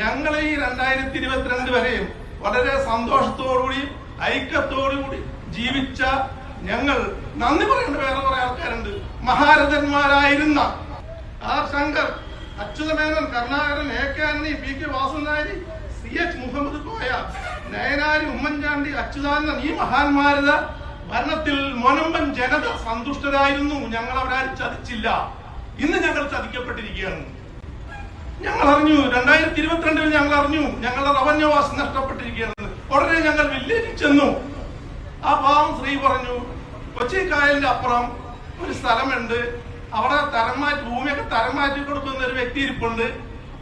ഞങ്ങൾ ഈ രണ്ടായിരത്തി ഇരുപത്തിരണ്ട് വരെയും വളരെ സന്തോഷത്തോടുകൂടി ഐക്യത്തോടുകൂടി ജീവിച്ച ഞങ്ങൾ നന്ദി പറയേണ്ട വേറെ കുറെ ആൾക്കാരുണ്ട്. മഹാരഥന്മാരായിരുന്ന R Shankar Achuthamenon Karunakaran A K Antony P K വാസുനാരി C H Muhammad Koya നയനാരി ഉമ്മൻചാണ്ടി അച്യുതാനന്ദൻ ഈ മഹാന്മാരുടെ ഭരണത്തിൽ മൊനമ്പൻ ജനത സന്തുഷ്ടരായിരുന്നു. ഞങ്ങൾ അവരാരും ചതിച്ചില്ല. ഇന്ന് ഞങ്ങൾ ചതിക്കപ്പെട്ടിരിക്കുകയാണ്. ഞങ്ങൾ അറിഞ്ഞു രണ്ടായിരത്തി ഇരുപത്തിരണ്ടിൽ ഞങ്ങൾ അറിഞ്ഞു ഞങ്ങളുടെ റവന്യൂ വാസ് നഷ്ടപ്പെട്ടിരിക്കുകയാണ്. ഉടനെ ഞങ്ങൾ വില്ലേജിൽ ചെന്നു. ആ പാവം സ്ത്രീ പറഞ്ഞു കൊച്ചി കായലിന്റെ അപ്പുറം ഒരു സ്ഥലമുണ്ട്. അവിടെ തരം മാറ്റി ഭൂമിയൊക്കെ തരം മാറ്റി കൊടുക്കുന്ന ഒരു വ്യക്തി ഇരിപ്പുണ്ട്.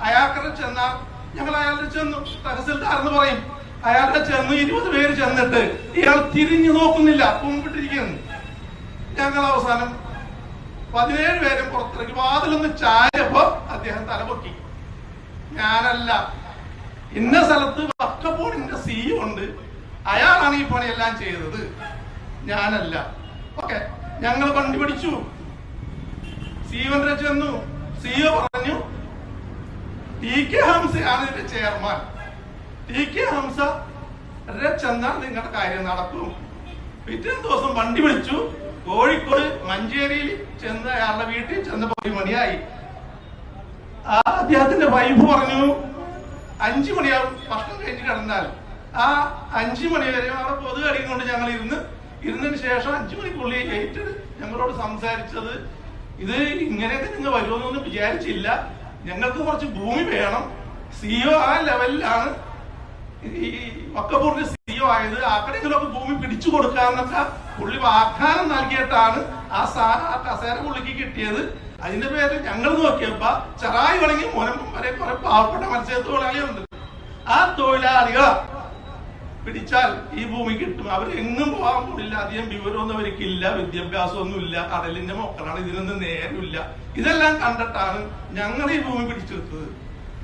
അയാൾക്കടെ ചെന്നാൽ ഞങ്ങൾ അയാളുടെ ചെന്നു. തഹസിൽദാർ എന്ന് പറയും. അയാളുടെ ചെന്ന്. ഇരുപത് പേര് ചെന്നിട്ട് ഇയാൾ തിരിഞ്ഞു നോക്കുന്നില്ല. പൂമ്പിട്ടിരിക്കുന്നു ഞങ്ങൾ അവസാനം പതിനേഴ് പേരും പുറത്തിറക്കി വാതിലൊന്ന് ചായപ്പോ അദ്ദേഹം തലപൊക്കി. ഞാനല്ല. ഇന്ന സ്ഥലത്ത് വക്കപ്പോടിന്റെ സി ഉണ്ട്. അയാളാണ് ഈ പണിയെല്ലാം ചെയ്തത്. ഞാനല്ല. ഓക്കെ ഞങ്ങൾ കണ്ടുപിടിച്ചു സിഒന്റെ ചെന്നു. സിഒ പറഞ്ഞു ടി കെ ഹംസയാണ് ഇതിന്റെ ചെയർമാൻ ടി കെ ഹംസ ചെന്നാൽ നിങ്ങളുടെ കാര്യം നടക്കും. പിറ്റേ ദിവസം വണ്ടി വിളിച്ചു. കോഴിക്കോട് മഞ്ചേരിയിൽ ചെന്ന് അയാളുടെ വീട്ടിൽ ചെന്ന് പതി മണിയായി ആ അദ്ദേഹത്തിന്റെ വൈഫ് പറഞ്ഞു അഞ്ചു മണിയാവും ഭക്ഷണം കഴിഞ്ഞ് കിടന്നാൽ. ആ അഞ്ചു മണി വരെ അവിടെ കടിയും കൊണ്ട് ഞങ്ങൾ ഇരുന്ന് ഇരുന്നതിന് ശേഷം അഞ്ചു മണിക്കുള്ളിൽ ഏറ്റത് ഞങ്ങളോട് സംസാരിച്ചത് ഇത് ഇങ്ങനെയൊക്കെ നിങ്ങൾ വരുമെന്നൊന്നും വിചാരിച്ചില്ല. ഞങ്ങൾക്ക് കുറച്ച് ഭൂമി വേണം. സിഒ ആ ലെവലിലാണ്. ഈ വക്കപ്പൂറിന്റെ സിഒ ആയത്. ആക്കടെങ്കിലൊക്കെ ഭൂമി പിടിച്ചു കൊടുക്കാന്നൊക്കെ പുള്ളി വാഗ്ദാനം നൽകിയിട്ടാണ് ആ സാ ആ കസേര പുള്ളിക്ക് കിട്ടിയത്. അതിന്റെ പേര് ഞങ്ങൾ നോക്കിയപ്പോ ചെറായി വണങ്ങി മുനമ്പം വരെ കുറെ പാവപ്പെട്ട മത്സ്യ തൊഴിലാളിയുണ്ട് ആ തൊഴിലാളികൾ പിടിച്ചാൽ ഈ ഭൂമി കിട്ടും. അവർ എങ്ങും പോകാൻ പോണില്ല. അധികം വിവരമൊന്നും അവർക്കില്ല. വിദ്യാഭ്യാസമൊന്നും ഇല്ല കടലിന്റെ മക്കളാണ് ഇതിനൊന്നും നേരമില്ല. ഇതെല്ലാം കണ്ടിട്ടാണ് ഞങ്ങൾ ഈ ഭൂമി പിടിച്ചെടുത്തത്.